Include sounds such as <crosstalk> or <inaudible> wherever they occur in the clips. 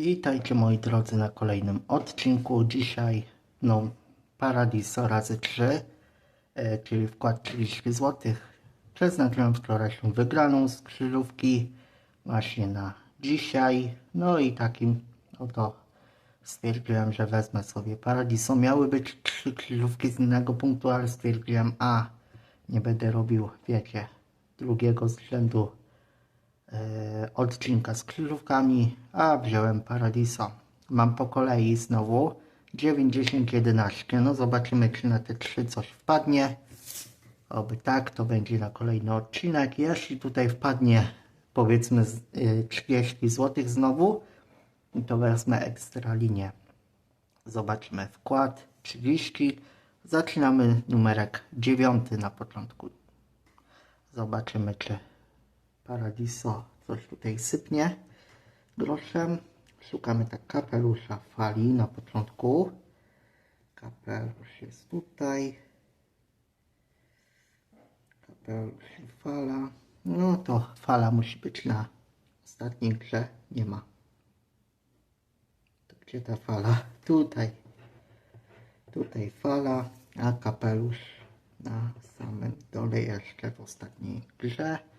Witajcie moi drodzy na kolejnym odcinku. Dzisiaj no Paradiso razy 3, e, czyli wkład 30 zł. Przeznaczyłem wczorajszą wygraną z krzyżówki właśnie na dzisiaj. No i takim oto stwierdziłem, że wezmę sobie Paradiso. Miały być trzy krzyżówki z innego punktu, ale stwierdziłem, a nie będę robił, wiecie, drugiego z rzędu odcinka z krzyżówkami, a wziąłem Paradiso. Mam po kolei znowu 9, 10, 11. No zobaczymy, czy na te trzy coś wpadnie. Oby tak, to będzie na kolejny odcinek. Jeśli tutaj wpadnie powiedzmy z- y, 30 zł znowu, to wezmę ekstra linię. Zobaczmy wkład 30. Zaczynamy numerek 9 na początku. Zobaczymy, czy Paradiso coś tutaj sypnie groszem. Szukamy tak kapelusza fali na początku. Kapelusz jest tutaj. Kapelusz i fala. No to fala musi być na ostatniej grze. Nie ma. To gdzie ta fala? Tutaj. Tutaj fala, a kapelusz na samym dole jeszcze w ostatniej grze.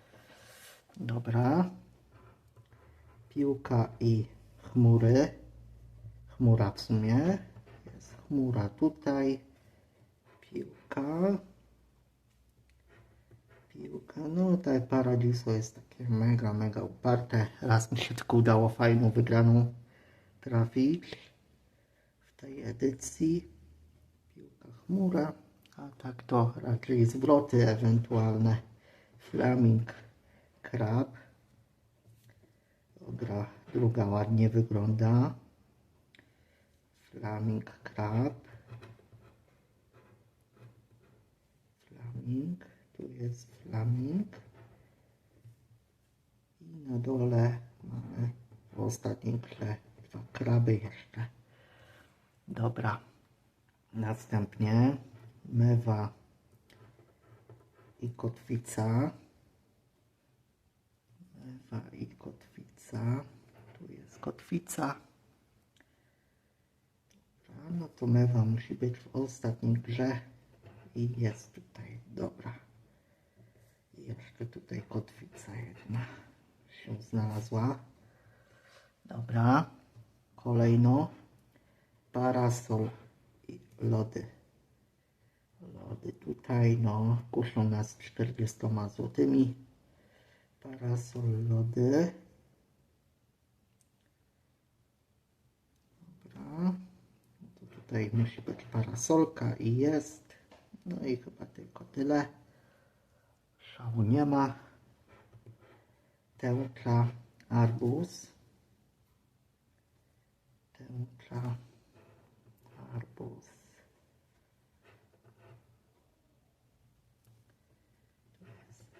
Dobra. Piłka i chmury. Chmura w sumie. Jest chmura tutaj. Piłka. Piłka. No te Paradiso jest takie mega, mega uparte. Raz mi się tylko udało fajną wygraną trafić w tej edycji. Piłka chmura. A tak to raczej zwroty ewentualne. Flaming krab. Gra druga ładnie wygląda. Flaming krab. Flaming. Tu jest flaming. I na dole mamy w ostatnim tle dwa kraby jeszcze. Dobra. Następnie mewa i kotwica. I kotwica. Tu jest kotwica. Dobra, no to mewa musi być w ostatniej grze. I jest tutaj. Dobra. I jeszcze tutaj kotwica jedna się znalazła. Dobra. Kolejno. Parasol i lody. Lody tutaj, no, kuszą nas 40 złotymi. Parasol, lody. Dobra. To tutaj musi być parasolka i jest. No i chyba tylko tyle. Szału nie ma. Tęcza, arbuz. Tęcza, arbuz.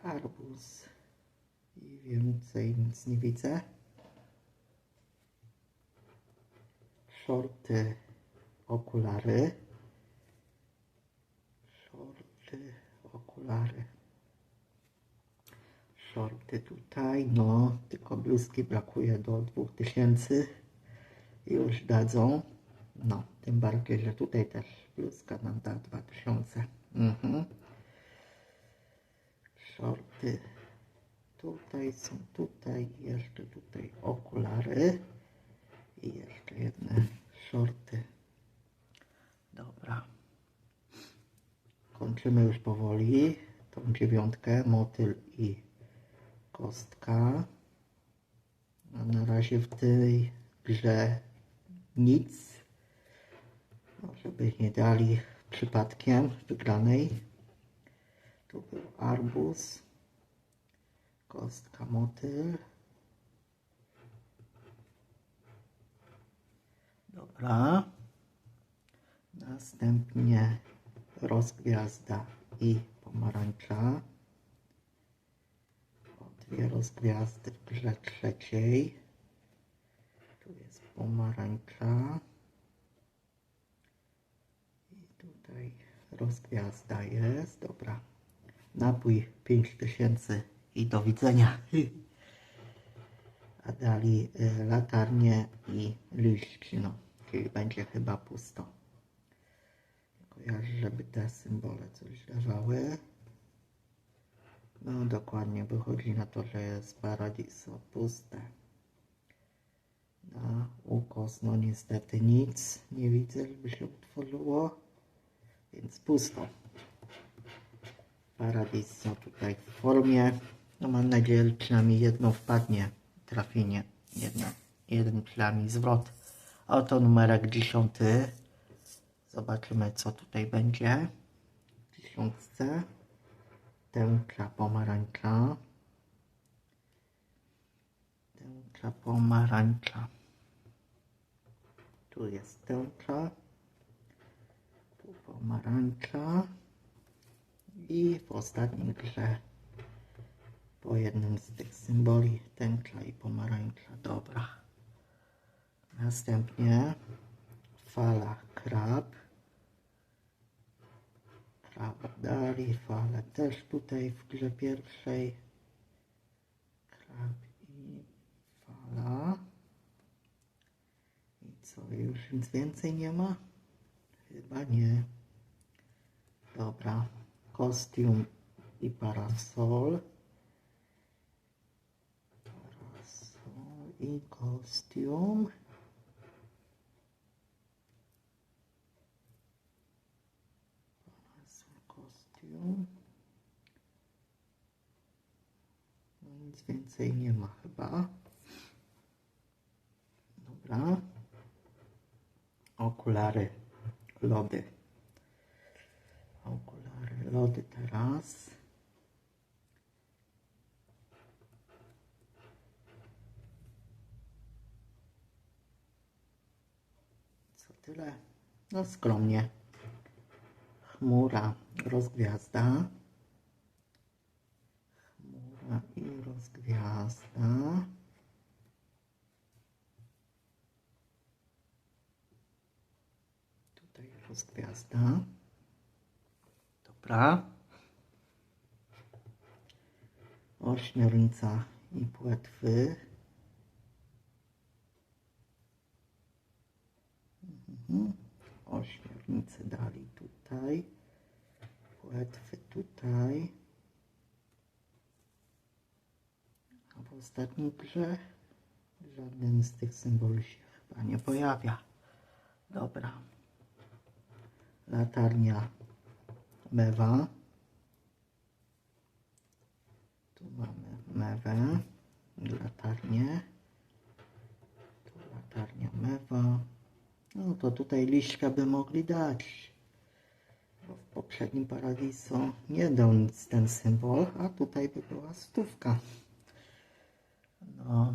Arbuz. Więcej nic nie widzę. Shorty, okulary. Shorty, okulary. Shorty tutaj, no, tylko bluzki brakuje do 2000 i już dadzą. No, tym bardziej, że tutaj też bluzka nam da 2000. Mhm. Shorty tutaj są, tutaj, jeszcze tutaj okulary i jeszcze jedne shorty. Dobra. Kończymy już powoli tą dziewiątkę, motyl i kostka. A na razie w tej grze nic. No, żeby nie dali przypadkiem wygranej. Tu był arbuz. Kostka motyl. Dobra. Następnie rozgwiazda i pomarańcza. O, dwie rozgwiazdy w grze trzeciej. Tu jest pomarańcza. I tutaj rozgwiazda jest. Dobra. Napój 5000 i do widzenia. <laughs> a dali y, latarnię i liść, no, czyli będzie chyba pusto. Kojarzę, żeby te symbole coś dawały. No dokładnie, wychodzi na to, że jest paradiso puste. Na ukos, no niestety nic nie widzę, żeby się utworzyło, więc pusto. Paradiso tutaj w formie, no mam nadzieję, że przynajmniej jedno wpadnie, trafienie, jedno, jeden przynajmniej zwrot. Oto numerek dziesiąty. Zobaczymy, co tutaj będzie. W dziesiątce. Tęcza pomarańcza. Tęcza pomarańcza. Tu jest tęcza. Tu pomarańcza. I w ostatniej grze po jednym z tych symboli tęcza i pomarańcza. Dobra. Następnie fala krab. Kraba dali, falę też tutaj w grze pierwszej. Krab i fala. I co, już nic więcej nie ma? Chyba nie. Dobra. Kostium i parasol. Parasol i kostium. Kostium. No nic więcej nie ma chyba. Dobra. Okulary, lody. Okulary, lody teraz. Co tyle? No skromnie. Chmura, rozgwiazda. Chmura i rozgwiazda. Tutaj rozgwiazda. Dobra. Ośmiornica i płetwy. Ośmiornicę dali tutaj. Płetwy tutaj. A w ostatniej grze żaden z tych symboli się chyba nie pojawia. Dobra. Latarnia mewa. Tu mamy mewę, latarnię. Tu latarnia mewa. No to tutaj liśćka by mogli dać. Bo w poprzednim Paradiso nie dał nic ten symbol, a tutaj by była stówka. No.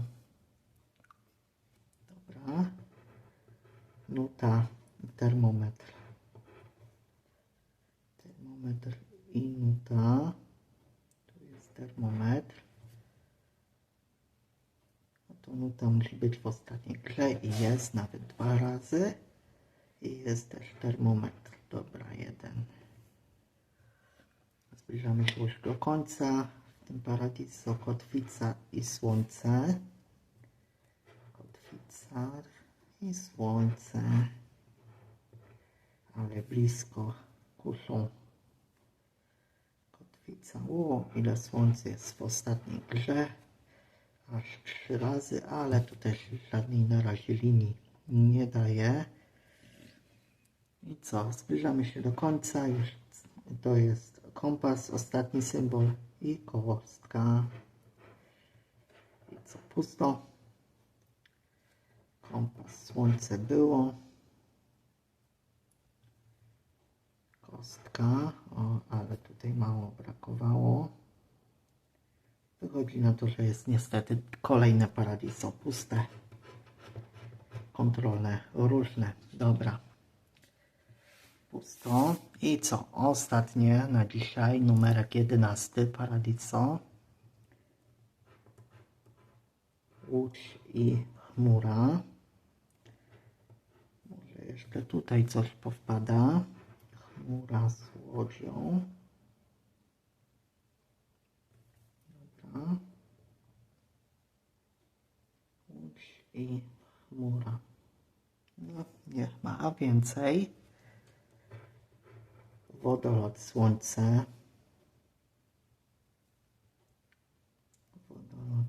Dobra. Nuta, termometr. Termometr i nuta. Tu jest termometr. No to nuta musi być w ostatniej grze i jest nawet dwa razy. I jest też termometr. Dobra, jeden. Zbliżamy się już do końca. W tym paradiso kotwica i słońce. Kotwica i słońce. Ale blisko kuszą kotwica. O, ile słońca jest w ostatniej grze. Aż trzy razy, ale tu też żadnej na razie linii nie daje. I co? Zbliżamy się do końca. Już to jest kompas, ostatni symbol i kostka. I co? Pusto. Kompas, słońce było. Kostka. O, ale tutaj mało brakowało. Wychodzi na to, że jest niestety kolejne paradiso puste. Kontrolne, różne. Dobra. Pusto. I co? Ostatnie na dzisiaj, numerek 11, Paradiso. Łódź i chmura. Może jeszcze tutaj coś powpada. Chmura z łodzią. Dobra. i chmura. No, nie ma, więcej. Wodolot, słońce. Wodolot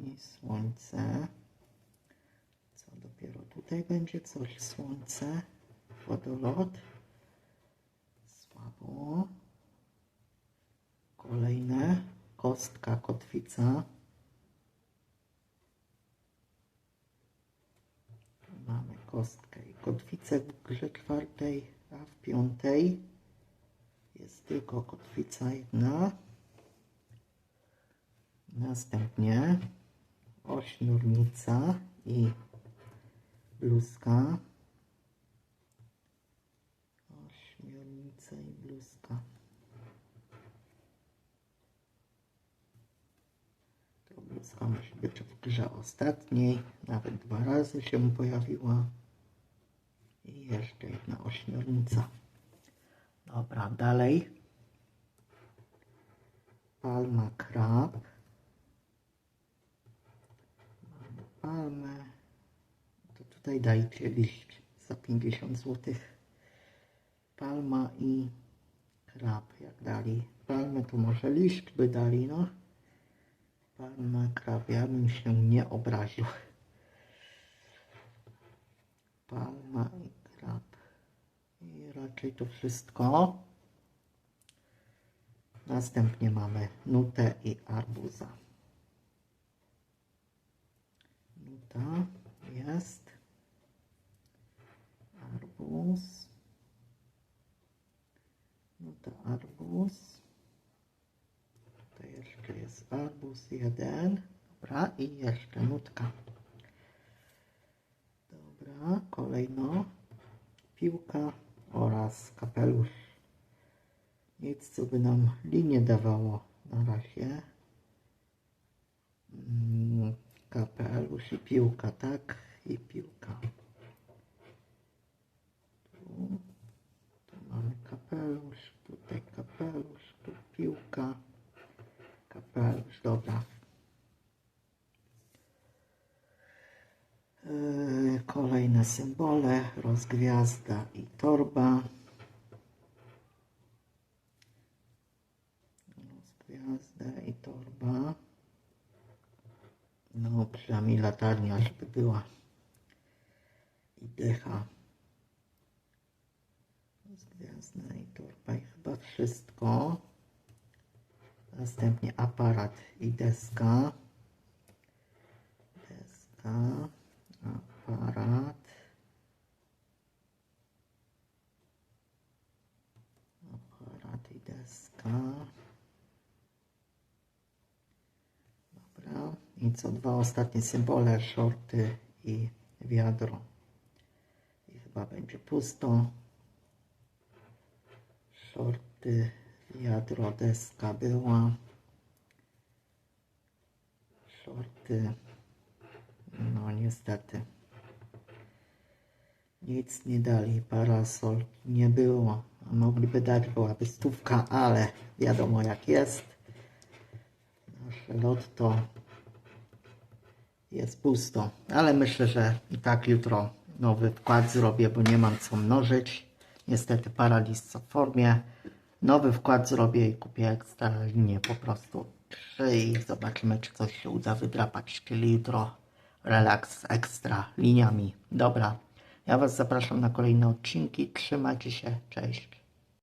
i słońce. Co dopiero tutaj będzie? Coś, słońce, wodolot. Słabo. Kolejne. Kostka, kotwica. Mamy kostkę i kotwicę w grze czwartej, a w piątej tylko kotwica jedna. Następnie ośmiornica i bluzka. Ośmiornica i bluzka. To bluzka musi być w grze ostatniej. Nawet dwa razy się pojawiła. I jeszcze jedna ośmiornica. Dobra, dalej. Palma krab. Mamy. To tutaj dajcie liść za 50 zł. Palma i krab. Jak dali palmę, to może liść by dali, no. Palma, krab. Ja bym się nie obraził. Palma i krab. I raczej to wszystko. Następnie mamy nutę i arbuza. Nuta jest. Arbuz. Nuta, arbuz. Tutaj jeszcze jest arbuz jeden. Dobra, i jeszcze nutka. Dobra, kolejno piłka oraz kapelusz. Nic, co by nam linię dawało na razie. Mm, Kapelusz i piłka, tak? I piłka. Tu, tu mamy kapelusz, tutaj kapelusz, tu piłka. Kapelusz, dobra. Yy, Kolejne symbole, rozgwiazda i torba. Rozgwiazda i torba. No, przynajmniej latarnia, żeby była. I dycha. Rozgwiazda i torba i chyba wszystko. Następnie aparat i deska. Deska, aparat. Aparat i deska. Dobra. I co dwa ostatnie symbole, shorty i wiadro. I chyba będzie pusto. Shorty, wiadro, deska była. Shorty. No niestety. Nic nie dali, parasol nie było. Mogliby dać, byłaby stówka, ale wiadomo jak jest. Nasze lotto jest pusto. Ale myślę, że i tak jutro nowy wkład zrobię, bo nie mam co mnożyć. Niestety paraliz w formie. Nowy wkład zrobię i kupię ekstra linię po prostu. I zobaczymy, czy coś się uda wydrapać. Czyli jutro relaks ekstra liniami. Dobra, ja Was zapraszam na kolejne odcinki. Trzymajcie się, cześć.